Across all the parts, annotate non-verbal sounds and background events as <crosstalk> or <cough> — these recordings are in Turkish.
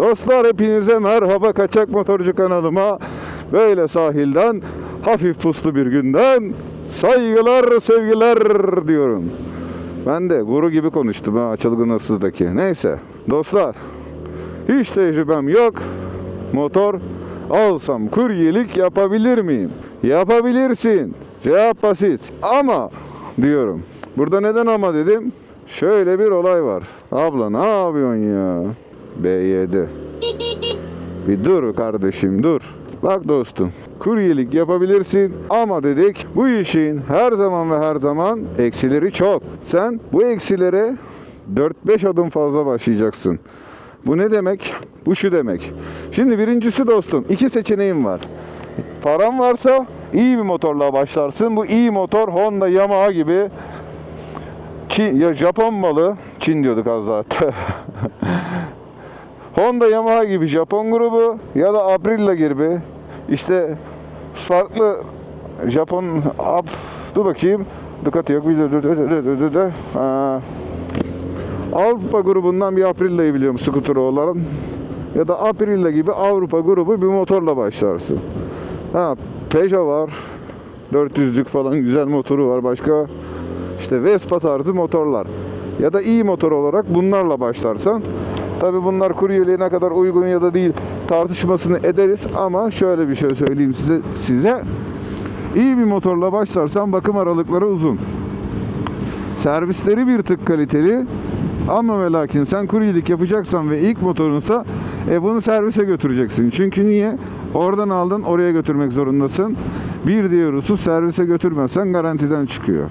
Dostlar hepinize merhaba Kaçak Motorcu kanalıma. Böyle sahilden hafif puslu bir günden saygılar sevgiler diyorum. Ben de guru gibi konuştum ha çılgın hırsızdaki. Neyse dostlar hiç tecrübem yok. Motor alsam kuryelik yapabilir miyim? Yapabilirsin. Cevap basit. Ama diyorum. Burada neden ama dedim? Şöyle bir olay var. Abla ne yapıyorsun ya? BYD. Bir dur kardeşim dur. Bak dostum kuryelik yapabilirsin ama dedik bu işin her zaman ve her zaman eksileri çok. Sen bu eksilere 4-5 adım fazla başlayacaksın. Bu ne demek? Bu şu demek. Şimdi birincisi dostum iki seçeneğim var. Paran varsa iyi bir motorla başlarsın. Bu iyi motor Honda, Yamaha gibi Çin, ya Japon malı, Çin diyorduk az daha. <laughs> Honda, Yamaha gibi Japon grubu ya da Aprilia gibi işte farklı Japon ap dur bakayım Ducati yok. Ha. Avrupa grubundan bir Aprilia'yı biliyorum skuturu olan ya da Aprilia gibi Avrupa grubu bir motorla başlarsın. Ha Peugeot var 400'lük falan güzel motoru var başka işte Vespa tarzı motorlar ya da iyi motor olarak bunlarla başlarsan tabi bunlar kuryeliğe ne kadar uygun ya da değil tartışmasını ederiz ama şöyle bir şey söyleyeyim size size iyi bir motorla başlarsan bakım aralıkları uzun servisleri bir tık kaliteli ama ve lakin sen kuryelik yapacaksan ve ilk motorunsa e bunu servise götüreceksin. Çünkü niye? Oradan aldın oraya götürmek zorundasın. Bir diğer husus servise götürmezsen garantiden çıkıyor.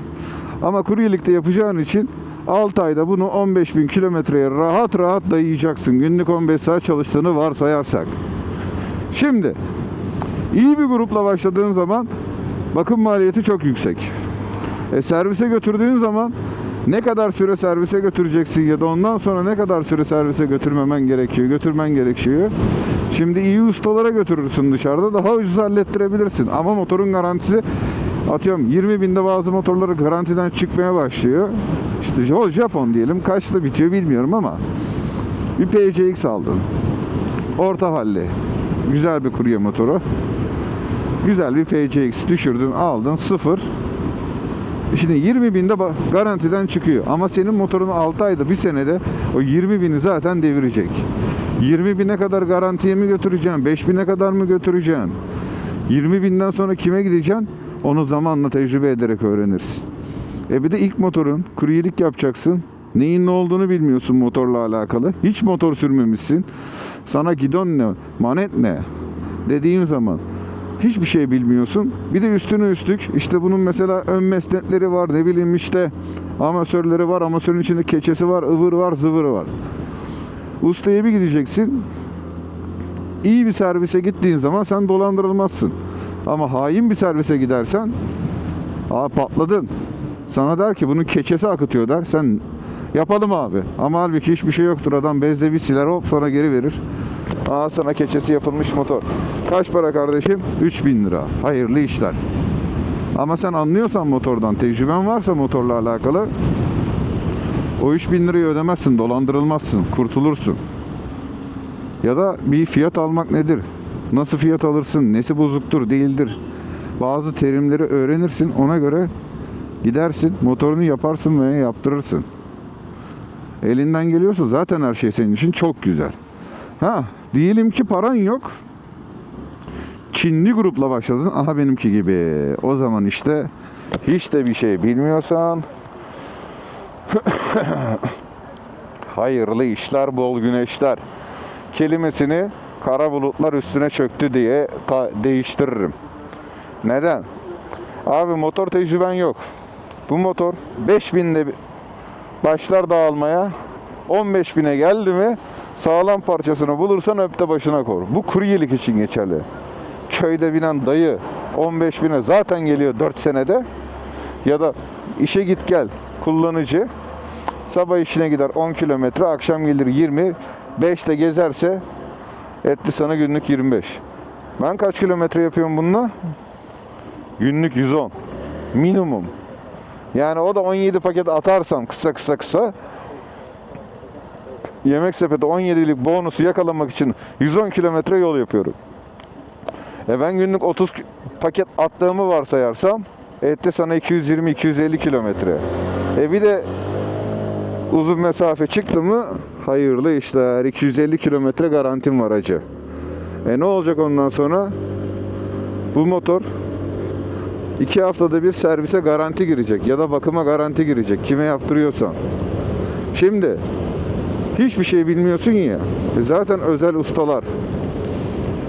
Ama kuryelikte yapacağın için 6 ayda bunu 15 bin kilometreye rahat rahat dayayacaksın. Günlük 15 saat çalıştığını varsayarsak. Şimdi iyi bir grupla başladığın zaman bakım maliyeti çok yüksek. E, servise götürdüğün zaman ne kadar süre servise götüreceksin ya da ondan sonra ne kadar süre servise götürmemen gerekiyor, götürmen gerekiyor. Şimdi iyi ustalara götürürsün dışarıda daha ucuz hallettirebilirsin. Ama motorun garantisi atıyorum 20 binde bazı motorları garantiden çıkmaya başlıyor. İşte Japon diyelim kaçta bitiyor bilmiyorum ama bir PCX aldın. Orta halli. Güzel bir kurye motoru. Güzel bir PCX düşürdün aldın sıfır. Şimdi 20 binde garantiden çıkıyor. Ama senin motorun 6 ayda bir senede o 20 bini zaten devirecek. 20 bine kadar garantiye mi götüreceksin? 5 bine kadar mı götüreceksin? 20 binden sonra kime gideceksin? Onu zamanla tecrübe ederek öğrenirsin. E bir de ilk motorun kuryelik yapacaksın. Neyin ne olduğunu bilmiyorsun motorla alakalı. Hiç motor sürmemişsin. Sana gidon ne, manet ne dediğin zaman hiçbir şey bilmiyorsun. Bir de üstüne üstlük işte bunun mesela ön mesnetleri var ne bileyim işte amasörleri var. Amasörün içinde keçesi var, ıvır var, zıvırı var. Ustaya bir gideceksin. İyi bir servise gittiğin zaman sen dolandırılmazsın. Ama hain bir servise gidersen Aa patladın. Sana der ki bunun keçesi akıtıyor der. Sen yapalım abi. Ama halbuki hiçbir şey yoktur. Adam bezle bir siler hop sana geri verir. Aa sana keçesi yapılmış motor. Kaç para kardeşim? 3000 lira. Hayırlı işler. Ama sen anlıyorsan motordan, tecrüben varsa motorla alakalı o 3000 lirayı ödemezsin, dolandırılmazsın, kurtulursun. Ya da bir fiyat almak nedir? Nasıl fiyat alırsın? Nesi bozuktur, değildir? Bazı terimleri öğrenirsin. Ona göre gidersin, motorunu yaparsın ve yaptırırsın. Elinden geliyorsa zaten her şey senin için çok güzel. Ha, diyelim ki paran yok. Çinli grupla başladın. Aha benimki gibi. O zaman işte hiç de bir şey bilmiyorsan <laughs> hayırlı işler, bol güneşler kelimesini kara bulutlar üstüne çöktü diye değiştiririm. Neden? Abi motor tecrüben yok. Bu motor 5000'de bir- başlar dağılmaya 15 bine geldi mi sağlam parçasını bulursan öpte başına kor. Bu kuryelik için geçerli. Köyde binen dayı 15 bine zaten geliyor 4 senede ya da işe git gel kullanıcı sabah işine gider 10 kilometre akşam gelir 20 5'te gezerse etti sana günlük 25. Ben kaç kilometre yapıyorum bununla? Günlük 110. Minimum. Yani o da 17 paket atarsam kısa kısa kısa Yemek sepeti 17'lik bonusu yakalamak için 110 kilometre yol yapıyorum. E ben günlük 30 ki- paket attığımı varsayarsam etti sana 220-250 kilometre. E bir de uzun mesafe çıktı mı hayırlı işler 250 kilometre garantim var acı. E ne olacak ondan sonra? Bu motor iki haftada bir servise garanti girecek ya da bakıma garanti girecek kime yaptırıyorsan. Şimdi hiçbir şey bilmiyorsun ya. e Zaten özel ustalar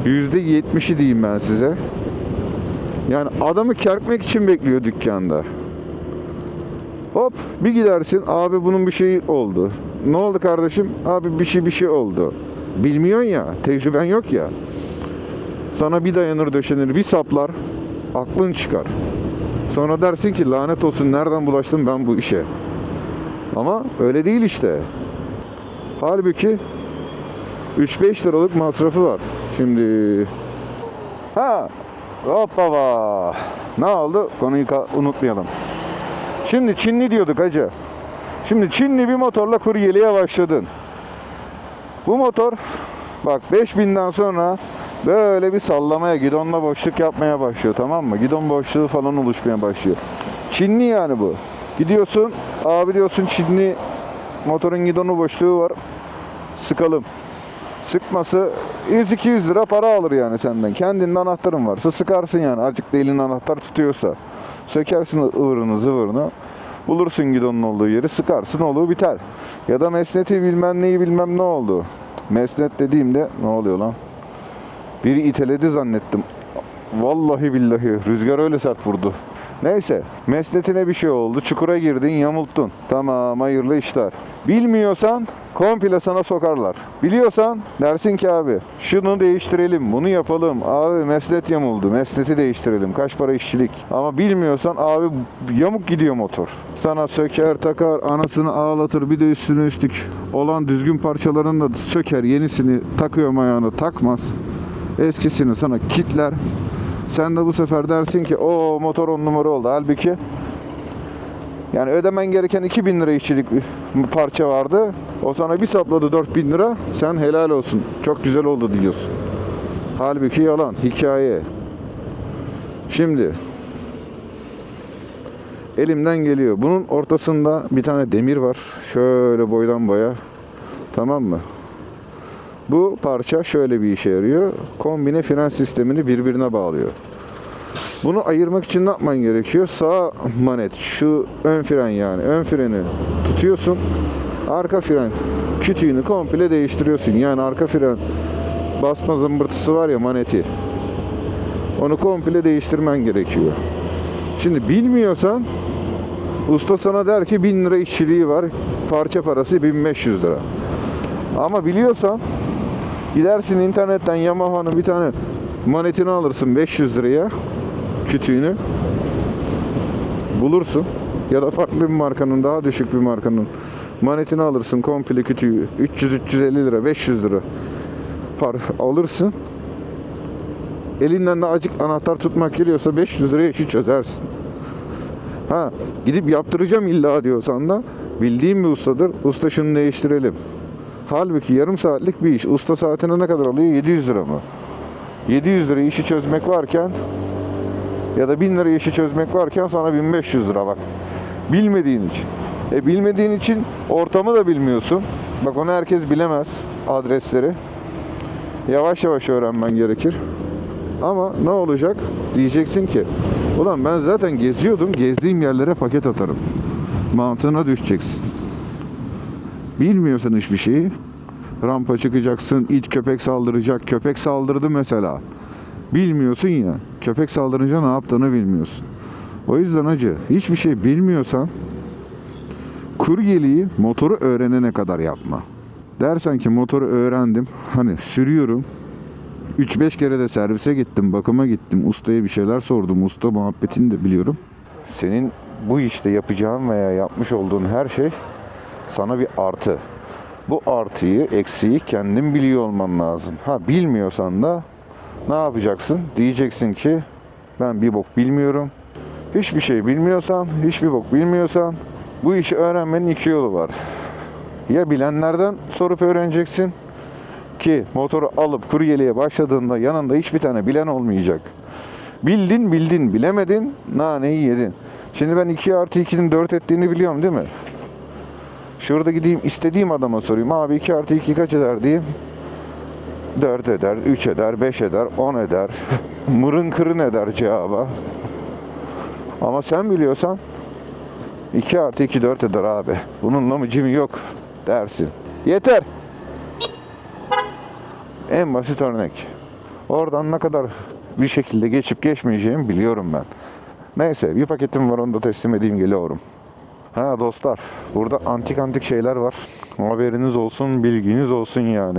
%70'i diyeyim ben size. Yani adamı kerkmek için bekliyor dükkanda. Hop bir gidersin abi bunun bir şeyi oldu. Ne oldu kardeşim? Abi bir şey bir şey oldu. Bilmiyorsun ya, tecrüben yok ya. Sana bir dayanır döşenir, bir saplar, aklın çıkar. Sonra dersin ki lanet olsun nereden bulaştım ben bu işe. Ama öyle değil işte. Halbuki 3-5 liralık masrafı var. Şimdi ha hoppala ne oldu konuyu unutmayalım. Şimdi Çinli diyorduk hacı. Şimdi Çinli bir motorla kuryeliğe başladın. Bu motor bak 5000'den sonra böyle bir sallamaya, gidonla boşluk yapmaya başlıyor tamam mı? Gidon boşluğu falan oluşmaya başlıyor. Çinli yani bu. Gidiyorsun, abi diyorsun Çinli motorun gidonu boşluğu var. Sıkalım. Sıkması 100-200 lira para alır yani senden. Kendinin anahtarın varsa sıkarsın yani. Azıcık da elin anahtar tutuyorsa. Sökersin ıvırını zıvırını. Bulursun gidonun olduğu yeri sıkarsın olur biter. Ya da mesneti bilmem neyi bilmem ne oldu. Mesnet dediğimde ne oluyor lan? Biri iteledi zannettim. Vallahi billahi rüzgar öyle sert vurdu. Neyse mesnetine bir şey oldu. Çukura girdin yamulttun. Tamam hayırlı işler. Bilmiyorsan komple sana sokarlar. Biliyorsan dersin ki abi şunu değiştirelim bunu yapalım. Abi mesnet yamuldu mesneti değiştirelim. Kaç para işçilik. Ama bilmiyorsan abi yamuk gidiyor motor. Sana söker takar anasını ağlatır bir de üstüne üstlük olan düzgün parçalarını da söker yenisini takıyor ayağını takmaz. Eskisini sana kitler. Sen de bu sefer dersin ki o motor on numara oldu. Halbuki yani ödemen gereken 2000 lira işçilik bir parça vardı. O sana bir sapladı 4000 lira. Sen helal olsun. Çok güzel oldu diyorsun. Halbuki yalan, hikaye. Şimdi elimden geliyor. Bunun ortasında bir tane demir var. Şöyle boydan boya. Tamam mı? Bu parça şöyle bir işe yarıyor. Kombine fren sistemini birbirine bağlıyor. Bunu ayırmak için ne yapman gerekiyor? Sağ manet, şu ön fren yani. Ön freni tutuyorsun. Arka fren kütüğünü komple değiştiriyorsun. Yani arka fren basma zımbırtısı var ya maneti. Onu komple değiştirmen gerekiyor. Şimdi bilmiyorsan usta sana der ki 1000 lira işçiliği var. Parça parası 1500 lira. Ama biliyorsan gidersin internetten Yamaha'nın bir tane manetini alırsın 500 liraya kütüğünü. Bulursun. Ya da farklı bir markanın daha düşük bir markanın manetini alırsın komple kütüğü. 300-350 lira 500 lira par alırsın. Elinden de acık anahtar tutmak geliyorsa 500 liraya işi çözersin. Ha gidip yaptıracağım illa diyorsan da bildiğim bir ustadır. Usta şunu değiştirelim halbuki yarım saatlik bir iş usta saatine ne kadar alıyor 700 lira mı 700 lira işi çözmek varken ya da 1000 lira işi çözmek varken sana 1500 lira bak. Bilmediğin için. E bilmediğin için ortamı da bilmiyorsun. Bak onu herkes bilemez adresleri. Yavaş yavaş öğrenmen gerekir. Ama ne olacak? Diyeceksin ki ulan ben zaten geziyordum. Gezdiğim yerlere paket atarım. Mantığına düşeceksin. Bilmiyorsan hiçbir şeyi rampa çıkacaksın, it köpek saldıracak. Köpek saldırdı mesela. Bilmiyorsun ya. Köpek saldırınca ne yaptığını bilmiyorsun. O yüzden acı. Hiçbir şey bilmiyorsan kuryeliği motoru öğrenene kadar yapma. Dersen ki motoru öğrendim. Hani sürüyorum. 3-5 kere de servise gittim, bakıma gittim. Ustaya bir şeyler sordum. Usta muhabbetini de biliyorum. Senin bu işte yapacağın veya yapmış olduğun her şey sana bir artı. Bu artıyı, eksiği kendin biliyor olman lazım. Ha bilmiyorsan da ne yapacaksın? Diyeceksin ki ben bir bok bilmiyorum. Hiçbir şey bilmiyorsan, hiçbir bok bilmiyorsan bu işi öğrenmenin iki yolu var. Ya bilenlerden sorup öğreneceksin ki motoru alıp kuryeliğe başladığında yanında hiçbir tane bilen olmayacak. Bildin bildin bilemedin naneyi yedin. Şimdi ben 2 artı 2'nin 4 ettiğini biliyorum değil mi? Şurada gideyim istediğim adama sorayım. Abi 2 artı 2 kaç eder diyeyim. 4 eder, 3 eder, 5 eder, 10 eder. <laughs> Mırın kırın eder cevaba. Ama sen biliyorsan 2 artı 2 4 eder abi. Bunun lamıcımı yok dersin. Yeter. En basit örnek. Oradan ne kadar bir şekilde geçip geçmeyeceğimi biliyorum ben. Neyse bir paketim var onu da teslim edeyim geliyorum. Ha dostlar burada antik antik şeyler var. Haberiniz olsun bilginiz olsun yani.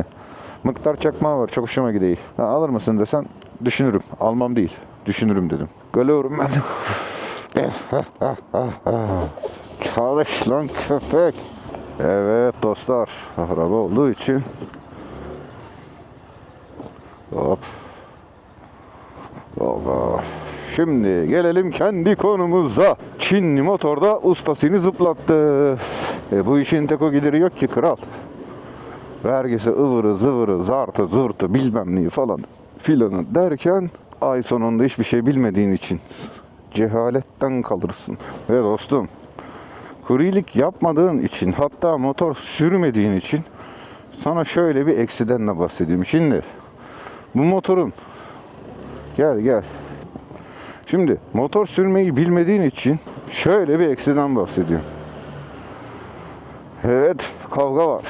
Mıktar çakmağı var çok hoşuma gidiyor. Ha, alır mısın desen düşünürüm. Almam değil düşünürüm dedim. Geliyorum ben. Çalış lan köpek. Evet dostlar araba olduğu için Hop. Baba. Şimdi gelelim kendi konumuza. Çinli motorda ustasını zıplattı. E, bu işin tek o gideri yok ki kral. Vergisi ıvırı zıvırı zartı zurtu bilmem neyi falan filanı derken ay sonunda hiçbir şey bilmediğin için cehaletten kalırsın. Ve dostum kurilik yapmadığın için hatta motor sürmediğin için sana şöyle bir eksiden de bahsedeyim. Şimdi bu motorun gel gel. Şimdi motor sürmeyi bilmediğin için şöyle bir eksiden bahsediyorum. Evet kavga var.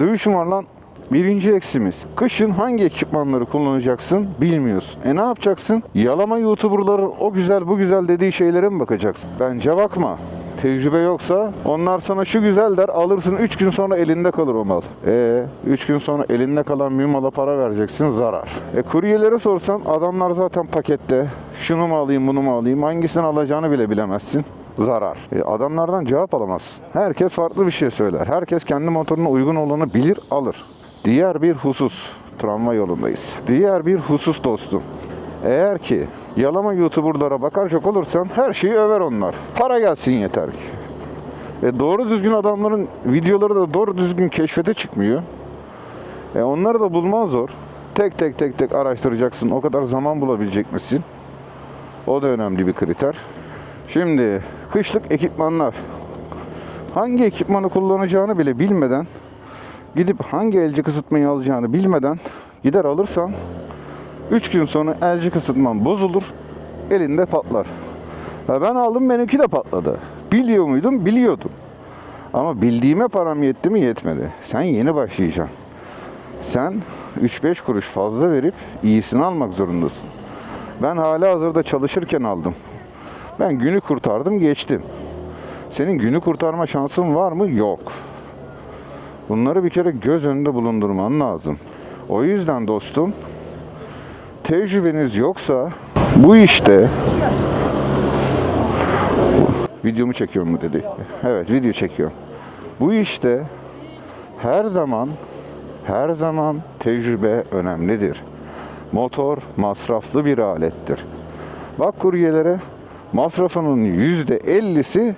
Dövüşüm var lan. Birinci eksimiz. Kışın hangi ekipmanları kullanacaksın bilmiyorsun. E ne yapacaksın? Yalama YouTuber'ların o güzel bu güzel dediği şeylere mi bakacaksın? Bence bakma. Tecrübe yoksa onlar sana şu güzel der alırsın 3 gün sonra elinde kalır o mal. E 3 gün sonra elinde kalan bir mala para vereceksin zarar. E kuryelere sorsan adamlar zaten pakette. Şunu mu alayım bunu mu alayım hangisini alacağını bile bilemezsin zarar. E, adamlardan cevap alamazsın. Herkes farklı bir şey söyler. Herkes kendi motoruna uygun olanı bilir, alır. Diğer bir husus, tramvay yolundayız. Diğer bir husus dostum. Eğer ki yalama YouTuber'lara bakacak olursan her şeyi över onlar. Para gelsin yeter ki. E, doğru düzgün adamların videoları da doğru düzgün keşfete çıkmıyor. E, onları da bulman zor. Tek tek tek tek araştıracaksın. O kadar zaman bulabilecek misin? O da önemli bir kriter. Şimdi kışlık ekipmanlar. Hangi ekipmanı kullanacağını bile bilmeden gidip hangi elci ısıtmayı alacağını bilmeden gider alırsan 3 gün sonra elci ısıtman bozulur, elinde patlar. Ha ben aldım benimki de patladı. Biliyor muydum? Biliyordum. Ama bildiğime param yetti mi? Yetmedi. Sen yeni başlayacaksın. Sen 3-5 kuruş fazla verip iyisini almak zorundasın. Ben hala hazırda çalışırken aldım. Ben günü kurtardım geçtim. Senin günü kurtarma şansın var mı? Yok. Bunları bir kere göz önünde bulundurman lazım. O yüzden dostum tecrübeniz yoksa bu işte videomu çekiyor mu dedi. Evet video çekiyorum. Bu işte her zaman her zaman tecrübe önemlidir. Motor masraflı bir alettir. Bak kuryelere masrafının yüzde ellisi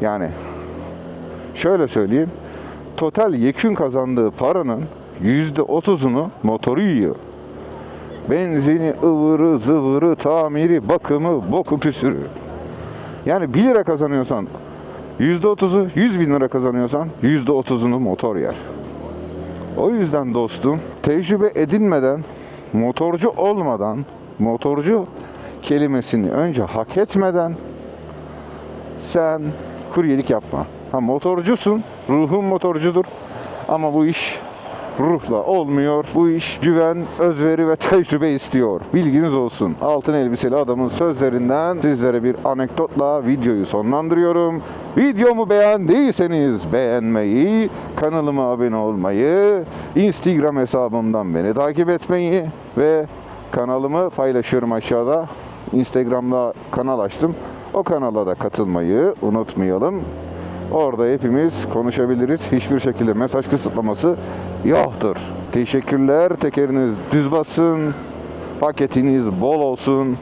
yani şöyle söyleyeyim total yekün kazandığı paranın yüzde otuzunu motoru yiyor. Benzini, ıvırı, zıvırı, tamiri, bakımı, boku püsürü. Yani 1 lira kazanıyorsan yüzde otuzu, 100 bin lira kazanıyorsan yüzde otuzunu motor yer. O yüzden dostum tecrübe edinmeden, motorcu olmadan, motorcu kelimesini önce hak etmeden sen kuryelik yapma. Ha motorcusun, ruhun motorcudur. Ama bu iş ruhla olmuyor. Bu iş güven, özveri ve tecrübe istiyor. Bilginiz olsun. Altın elbiseli adamın sözlerinden sizlere bir anekdotla videoyu sonlandırıyorum. Videomu beğendiyseniz beğenmeyi, kanalıma abone olmayı, Instagram hesabımdan beni takip etmeyi ve kanalımı paylaşıyorum aşağıda. Instagram'da kanal açtım. O kanala da katılmayı unutmayalım. Orada hepimiz konuşabiliriz. Hiçbir şekilde mesaj kısıtlaması yoktur. Teşekkürler. Tekeriniz düz basın. Paketiniz bol olsun.